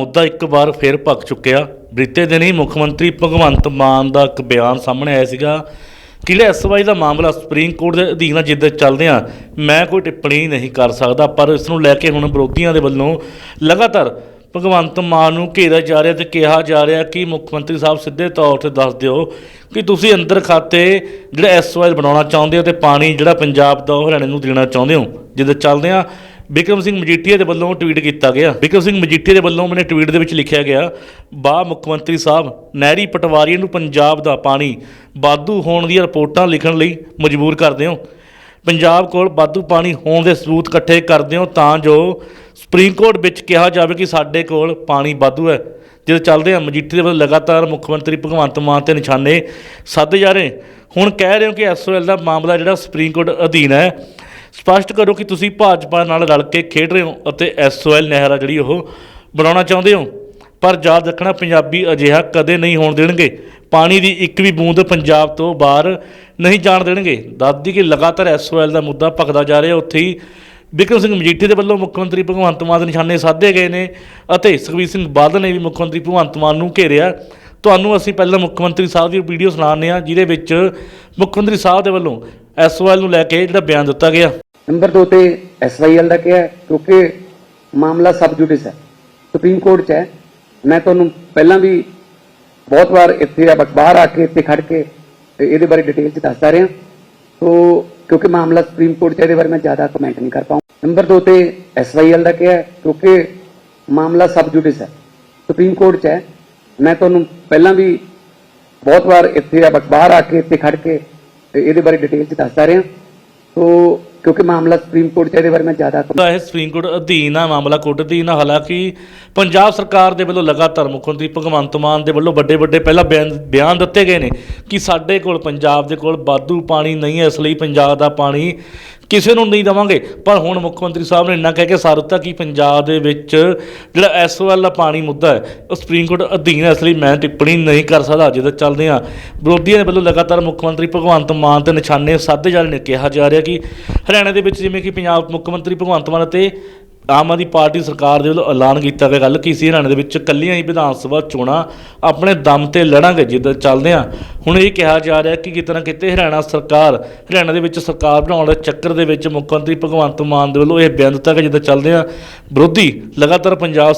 ਮੁੱਦਾ ਇੱਕ ਵਾਰ ਫਿਰ ਭੱਕ ਚੁੱਕਿਆ। ਬੀਤੇ ਦਿਨ ਹੀ ਮੁੱਖ ਮੰਤਰੀ ਭਗਵੰਤ ਮਾਨ ਦਾ ਇੱਕ ਬਿਆਨ ਸਾਹਮਣੇ ਆਇਆ ਸੀਗਾ ਕਿ ਜਿਹੜਾ ਐਸਵਾਈ ਦਾ ਮਾਮਲਾ ਸੁਪਰੀਮ ਕੋਰਟ ਦੇ ਅਧੀਨ ਆ ਜਿੱਦ ਚੱਲਦੇ ਆ ਮੈਂ ਕੋਈ ਟਿੱਪਣੀ ਨਹੀਂ ਕਰ ਸਕਦਾ, ਪਰ ਇਸ ਨੂੰ ਲੈ ਕੇ ਹੁਣ ਵਿਰੋਧੀਆਂ ਦੇ ਵੱਲੋਂ ਲਗਾਤਾਰ ਭਗਵੰਤ ਮਾਨ ਨੂੰ ਘੇਰਿਆ ਜਾ ਰਿਹਾ ਤੇ ਕਿਹਾ ਜਾ ਰਿਹਾ ਕਿ ਮੁੱਖ ਮੰਤਰੀ ਸਾਹਿਬ ਸਿੱਧੇ ਤੌਰ ਤੇ ਦੱਸ ਦਿਓ ਕਿ ਤੁਸੀਂ ਅੰਦਰ ਖਾਤੇ ਜਿਹੜਾ ਐਸਵਾਈ ਬਣਾਉਣਾ ਚਾਹੁੰਦੇ ਹੋ ਤੇ ਪਾਣੀ ਜਿਹੜਾ ਪੰਜਾਬ ਦਾ ਉਹ ਹਰਿਆਣੇ ਨੂੰ ਦੇਣਾ ਚਾਹੁੰਦੇ ਹੋ ਜਿੱਦ ਚੱਲਦੇ ਆ ਬਿਕਰਮ ਸਿੰਘ ਮਜੀਠੀਆ ਦੇ ਵੱਲੋਂ ਟਵੀਟ ਕੀਤਾ ਗਿਆ। ਬਿਕਰਮ ਸਿੰਘ ਮਜੀਠੀਆ ਦੇ ਵੱਲੋਂ ਮੈਨੇ ਟਵੀਟ ਦੇ ਵਿੱਚ ਲਿਖਿਆ ਗਿਆ, ਬਾ ਮੁੱਖ ਮੰਤਰੀ ਸਾਹਿਬ, ਨਹਿਰੀ ਪਟਵਾਰੀ ਨੂੰ ਪੰਜਾਬ ਦਾ ਪਾਣੀ ਵਾਧੂ ਹੋਣ ਦੀਆਂ ਰਿਪੋਰਟਾਂ ਲਿਖਣ ਲਈ ਮਜਬੂਰ ਕਰਦੇ ਹੋ ਪੰਜਾਬ ਕੋਲ ਵਾਧੂ ਪਾਣੀ ਹੋਣ ਦੇ ਸਬੂਤ ਇਕੱਠੇ ਕਰਦੇ ਹੋ ਤਾਂ ਜੋ ਸੁਪਰੀਮ ਕੋਰਟ ਵਿੱਚ ਕਿਹਾ ਜਾਵੇ ਕਿ ਸਾਡੇ ਕੋਲ ਪਾਣੀ ਵਾਧੂ ਹੈ। ਜਦੋਂ ਚੱਲਦੇ ਆ ਮਜੀਠੀ ਦੇ ਵੱਲੋਂ ਲਗਾਤਾਰ ਮੁੱਖ ਮੰਤਰੀ ਭਗਵੰਤ ਮਾਨ ਤੇ ਨਿਸ਼ਾਨੇ ਸਾਧੇ ਜਾ ਰਹੇ। ਹੁਣ ਕਹਿ ਰਹੇ ਹੋ ਕਿ ਐਸਓਐਲ ਦਾ ਮਾਮਲਾ ਜਿਹੜਾ ਸੁਪਰੀਮ ਕੋਰਟ ਅਧੀਨ ਹੈ ਸਪਸ਼ਟ ਕਰੋ ਕਿ ਤੁਸੀਂ ਭਾਜਪਾ ਨਾਲ ਰਲ ਕੇ ਖੇਡ ਰਹੇ ਹੋ ਅਤੇ ਐਸਓਐਲ ਨਹਿਰ ਆ ਜਿਹੜੀ ਉਹ ਬਣਾਉਣਾ ਚਾਹੁੰਦੇ ਹੋ। ਪਰ ਯਾਦ ਰੱਖਣਾ, ਪੰਜਾਬੀ ਅਜਿਹਾ ਕਦੇ ਨਹੀਂ ਹੋਣ ਦੇਣਗੇ। ਪਾਣੀ ਦੀ ਇੱਕ ਵੀ ਬੂੰਦ ਪੰਜਾਬ ਤੋਂ ਬਾਹਰ ਨਹੀਂ ਜਾਣ ਦੇਣਗੇ। ਦੱਸਦੀ ਕਿ ਲਗਾਤਾਰ ਐਸਓਐਲ ਦਾ ਮੁੱਦਾ ਭਖਦਾ ਜਾ ਰਿਹਾ। ਉੱਥੇ ਹੀ ਬਿਕਰਮ ਸਿੰਘ ਮਜੀਠੀ ਦੇ ਵੱਲੋਂ ਮੁੱਖ ਮੰਤਰੀ ਭਗਵੰਤ ਮਾਨ ਦੇ ਨਿਸ਼ਾਨੇ ਸਾਧੇ ਗਏ ਨੇ ਅਤੇ ਸੁਖਬੀਰ ਸਿੰਘ ਬਾਦਲ ਨੇ ਵੀ ਮੁੱਖ ਮੰਤਰੀ ਭਗਵੰਤ ਮਾਨ ਨੂੰ ਘੇਰਿਆ। ਤੁਹਾਨੂੰ ਅਸੀਂ ਪਹਿਲਾਂ ਮੁੱਖ ਮੰਤਰੀ ਸਾਹਿਬ ਦੀ ਵੀਡੀਓ ਸੁਣਾਉਂਦੇ ਹਾਂ, ਜਿਹਦੇ ਵਿੱਚ ਮੁੱਖ ਮੰਤਰੀ ਸਾਹਿਬ ਦੇ ਵੱਲੋਂ ਐਸਓਐਲ ਨੂੰ ਲੈ ਕੇ ਜਿਹੜਾ ਬਿਆਨ ਦਿੱਤਾ ਗਿਆ। ਨੰਬਰ 2 ਤੇ ਐਸਵਾਈਐਲ ਦਾ ਕਿਹਾ ਕਿਉਂਕਿ ਮਾਮਲਾ ਸਬ ਜੁਡਿਸ ਹੈ। ਸੁਪਰੀਮ ਕੋਰਟ 'ਚ ਹੈ। ਮੈਂ ਤੁਹਾਨੂੰ ਪਹਿਲਾਂ ਵੀ ਬਹੁਤ ਵਾਰ ਇੱਥੇ ਆ ਬਾਹਰ ਆ ਕੇ ਇੱਥੇ ਖੜ ਕੇ ਇਹਦੇ ਬਾਰੇ ਡਿਟੇਲ 'ਚ ਦੱਸਦਾ ਰਿਹਾ। ਸੋ ਕਿਉਂਕਿ ਮਾਮਲਾ ਸੁਪਰੀਮ ਕੋਰਟ 'ਚ ਇਹਦੇ ਬਾਰੇ ਮੈਂ ਜ਼ਿਆਦਾ ਕਮੈਂਟ ਨਹੀਂ ਕਰ ਪਾਉਂ ਨੰਬਰ 2 ਤੇ ਐਸਵਾਈਐਲ ਦਾ ਕਿਹਾ ਕਿਉਂਕਿ ਮਾਮਲਾ ਸਬ ਜੁਡਿਸ ਹੈ। ਸੁਪਰੀਮ ਕੋਰਟ 'ਚ ਹੈ। ਮੈਂ ਤੁਹਾਨੂੰ ਪਹਿਲਾਂ ਵੀ ਬਹੁਤ ਵਾਰ ਇੱਥੇ ਆ ਬਾਹਰ ਆ ਕੇ ਇੱਥੇ ਖੜ ਕੇ ਇਹਦੇ ਬਾਰੇ ਡਿਟੇਲ 'ਚ ਦੱਸਦਾ ਰਿਹਾ। ਸੋ ਕਿਉਂਕਿ ਮਾਮਲਾ ਸੁਪਰੀਮ ਕੋਰਟ 'ਚ ਇਹਦੇ ਬਾਰੇ ਮੈਂ ਜ਼ਿਆਦਾ comment ਦਾ ਇਹ ਸੁਪਰੀਮ ਕੋਰਟ ਅਧੀਨ ਆ, ਮਾਮਲਾ ਕੋਰਟ ਅਧੀਨ ਆ। ਹਾਲਾਂਕਿ ਪੰਜਾਬ ਸਰਕਾਰ ਦੇ ਵੱਲੋਂ ਲਗਾਤਾਰ ਮੁੱਖ ਮੰਤਰੀ ਭਗਵੰਤ ਮਾਨ ਦੇ ਵੱਲੋਂ ਵੱਡੇ ਵੱਡੇ ਪਹਿਲਾਂ ਬਿਆਨ ਬਿਆਨ ਦਿੱਤੇ ਗਏ ਨੇ ਕਿ ਸਾਡੇ ਕੋਲ ਪੰਜਾਬ ਦੇ ਕੋਲ ਵਾਧੂ ਪਾਣੀ ਨਹੀਂ ਹੈ, ਇਸ ਲਈ ਪੰਜਾਬ ਦਾ ਪਾਣੀ ਕਿਸੇ ਨੂੰ ਨਹੀਂ ਦੇਵਾਂਗੇ। ਪਰ ਹੁਣ ਮੁੱਖ ਮੰਤਰੀ ਸਾਹਿਬ ਨੇ ਇੰਨਾ ਕਹਿ ਕੇ ਸਾਰ ਦਿੱਤਾ ਕਿ ਪੰਜਾਬ ਦੇ ਵਿੱਚ ਜਿਹੜਾ ਐਸਓਐਲ ਦਾ ਪਾਣੀ ਮੁੱਦਾ ਹੈ, ਉਹ ਸੁਪਰੀਮ ਕੋਰਟ ਅਧੀਨ ਹੈ, ਇਸ ਲਈ ਮੈਂ ਟਿੱਪਣੀ ਨਹੀਂ ਕਰ ਸਕਦਾ ਜਦੋਂ ਚੱਲਦੇ ਆ ਵਿਰੋਧੀਆਂ ਦੇ ਵੱਲੋਂ ਲਗਾਤਾਰ ਮੁੱਖ ਮੰਤਰੀ ਭਗਵੰਤ ਮਾਨ ਤੇ ਨਿਸ਼ਾਨੇ ਸਾਧੇ ਜਾ ਰਹੇ ਨੇ। ਕਿਹਾ ਜਾ ਰਿਹਾ ਕਿ ਹਰਿਆਣਾ ਦੇ ਵਿੱਚ ਜਿਵੇਂ ਕਿ ਪੰਜਾਬ ਮੁੱਖ ਮੰਤਰੀ ਭਗਵੰਤ ਮਾਨ ਅਤੇ ਆਮ ਆਦਮੀ ਪਾਰਟੀ ਸਰਕਾਰ ਦੇ ਵੱਲੋਂ ਐਲਾਨ ਕੀਤਾ ਗਿਆ। ਗੱਲ ਕਿ ਅਸੀਂ ਹਰਿਆਣਾ ਦੇ ਵਿੱਚ? ਕੱਲੀਆਂ ਹੀ ਵਿਧਾਨ ਸਭਾ ਚੋਣਾਂ ਆਪਣੇ ਦਮ ਤੇ ਲੜਾਂਗੇ ਜਿੱਦਾਂ ਚੱਲਦੇ ਆ ਹੁਣ ਇਹ ਕਿਹਾ ਜਾ ਰਿਹਾ ਕਿ ਕਿਤੇ ਨਾ ਕਿਤੇ ਹਰਿਆਣਾ ਸਰਕਾਰ, ਹਰਿਆਣਾ ਦੇ ਵਿੱਚ ਸਰਕਾਰ ਬਣਾਉਣ ਦੇ ਚੱਕਰ ਦੇ ਵਿੱਚ ਮੁੱਖ ਮੰਤਰੀ ਭਗਵੰਤ ਮਾਨ ਦੇ ਵੱਲੋਂ ਇਹ ਬਿਆਨ ਦਿੱਤਾ ਗਿਆ, ਜਿੱਦਾਂ ਚੱਲਦੇ ਆ ਵਿਰੋਧੀ ਲਗਾਤਾਰ ਪੰਜਾਬ